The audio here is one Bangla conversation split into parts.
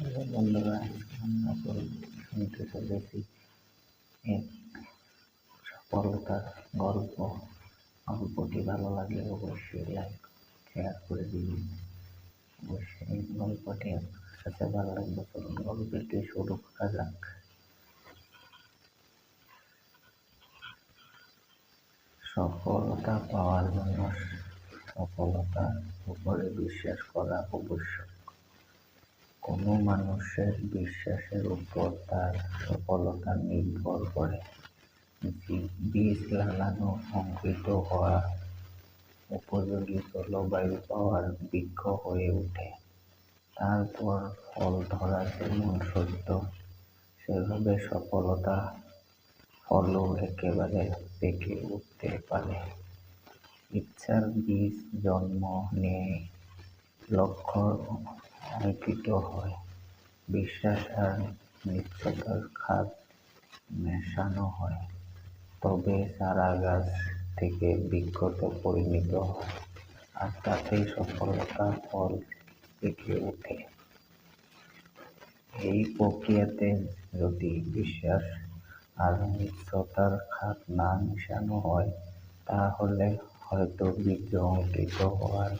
বন্ধুরা, আমরা শুনতে চলেছি এক সফলতার গল্প। গল্পটি ভালো লাগলে অবশ্যই লাইক শেয়ার করে দিবেন। অবশ্যই গল্পটি আপনার সাথে ভালো লাগবে চলুন গল্পটি শুরু করা যাক। সফলতা পাওয়ার জন্য সফলতার উপরে বিশ্বাস করা আবশ্যক কোনো মানুষের বিশ্বাসের উপর তার সফলতা নির্ভর করে। বীজ লাগানো অঙ্কিত হওয়া উপযোগী জলবায়ু পাওয়ার বৃক্ষ হয়ে ওঠে। তারপর ফল ধরা যেমন সত্য, সেভাবে সফলতা ফলও একেবারে পেকে উঠতে পারে। ইচ্ছার বীজ জন্ম নেয়, লক্ষ্য অঙ্কিত হয়। বিশ্বাস আর নিশ্চয়তার খাত মেশানো হয়। তবে চারা গাছ থেকে বৃক্ষতে পরিণত হয় আর তাতেই সফলতা ফল পেকে ওঠে। এই প্রক্রিয়াতে যদি বিশ্বাস আর নিশ্চয়তার খাত না মেশানো হয়, তাহলে হয়তো বীর্য অঙ্কিত হওয়ার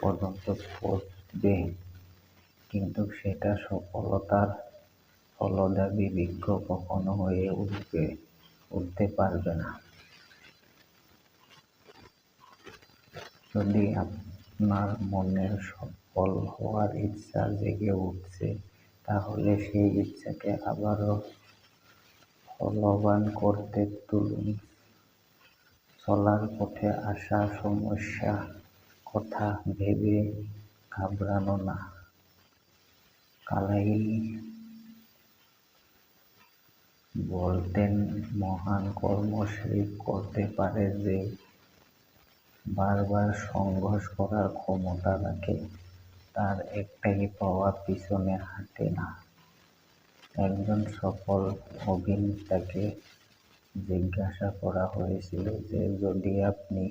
পর্যন্ত পৌঁছবে কিন্তু সেটা সফলতার ফলদাবী বৃক্ষ কখনো হয়ে উঠবে, উঠতে পারবে না। যদি আপনার মনের সফল হওয়ার ইচ্ছা জেগে উঠছে, তাহলে সেই ইচ্ছাকে আবারও ফলবান করতে তুলুন। চলার পথে আসা সমস্যা, কথা ভেবে ঘাবড়ানো না। কালাইল বলতেন, মহান কর্ম সেই করতে পারে যে বারবার সংঘর্ষ করার ক্ষমতা রাখে, তার একটাই পাওয়া পিছনে হাঁটে না। একজন সফল অভিনেতাকে জিজ্ঞাসা করা হয়েছিল যে, যদি আপনি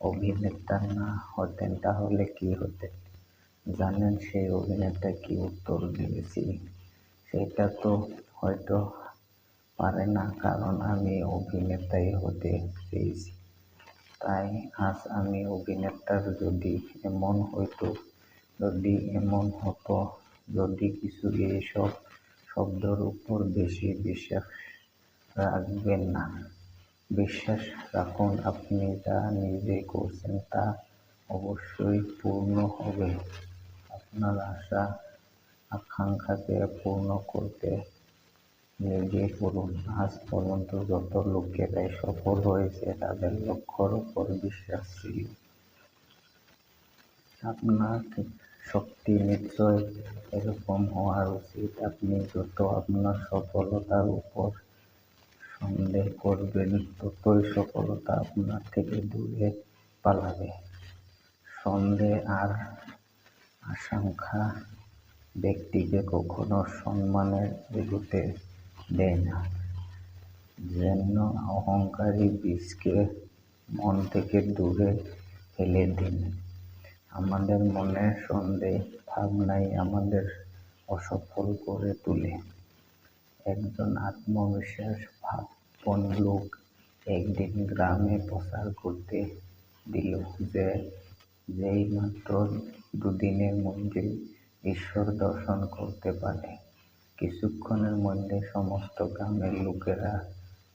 অভিনেতা না হতেন, তাহলে কি হতেন? জানেন সেই অভিনেতা কি উত্তর দিয়েছি? সেটা তো হয়তো পারে না, কারণ আমি অভিনেতাই হতে চেয়েছি। তাই আজ আমি অভিনেতার যদি এমন হইতো যদি এমন হতো, যদি কিছু এইসব শব্দের উপর বেশি বিশ্বাস রাখবেন না। বিশ্বাস রাখুন, আপনি যা নিজে করছেন তা অবশ্যই পূর্ণ হবে। আপনার আশা, আকাঙ্ক্ষাকে পূর্ণ করতে লেগে পড়ুন আজ পর্যন্ত যত লোকেরাই সফল হয়েছে, তাদের লক্ষ্যর উপর বিশ্বাস ছিল আপনার শক্তি নিশ্চয় এরকম হওয়া উচিত। আপনি যত আপনার সফলতার উপর সন্দেহ করবেন, ততই সফলতা আপনার থেকে দূরে পালাবে। সন্দেহ আর আশঙ্কা ব্যক্তিকে কখনো সম্মানের এগুতে দেয় না। যেন অহংকারী বীজকে মন থেকে দূরে ফেলে দিন। আমাদের মনের সন্দেহ, ভাবনাই আমাদের অসফল করে তোলে। একজন আত্মবিশ্বাস ভাবন লোক একদিন গ্রামে প্রচার করতে দিল যে যেই মাত্র দুদিনের মধ্যে ঈশ্বর দর্শন করতে পারে। কিছুক্ষণের মধ্যে সমস্ত গ্রামের লোকেরা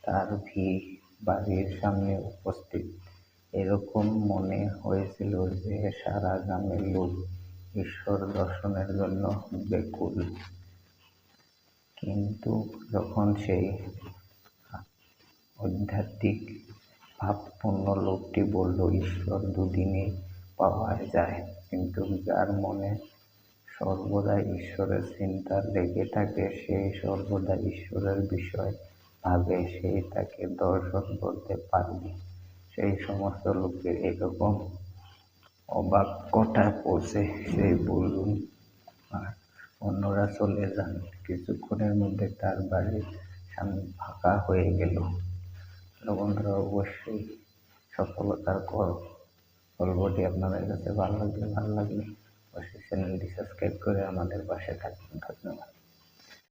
তার ভিড় বাড়ির সামনে উপস্থিত। এরকম মনে হয়েছিল যে সারা গ্রামের লোক ঈশ্বর দর্শনের জন্য ব্যাকুল। কিন্তু যখন সেই আধ্যাত্মিক ভাবপূর্ণ লোকটি বলল, ঈশ্বর দুদিনে পাওয়া যায়। কিন্তু যার মনে সর্বদা ঈশ্বরের চিন্তা লেগে থাকে সেই সর্বদা ঈশ্বরের বিষয় ভাবে সেই তাকে দর্শন করতে পারবে সেই সমস্ত লোকের এরকম অবাক্যটা পৌঁছে সেই বলুন আর অন্যরা চলে যান। কিছুক্ষণের মধ্যে তার বাড়ির সামনে ফাঁকা হয়ে গেল। বন্ধুরা অবশ্যই সফলতার গল্পটি আপনাদের কাছে ভালো লাগলে ভালো লাগলে অবশ্যই চ্যানেলটি সাবস্ক্রাইব করে আমাদের পাশে থাকবেন। ধন্যবাদ।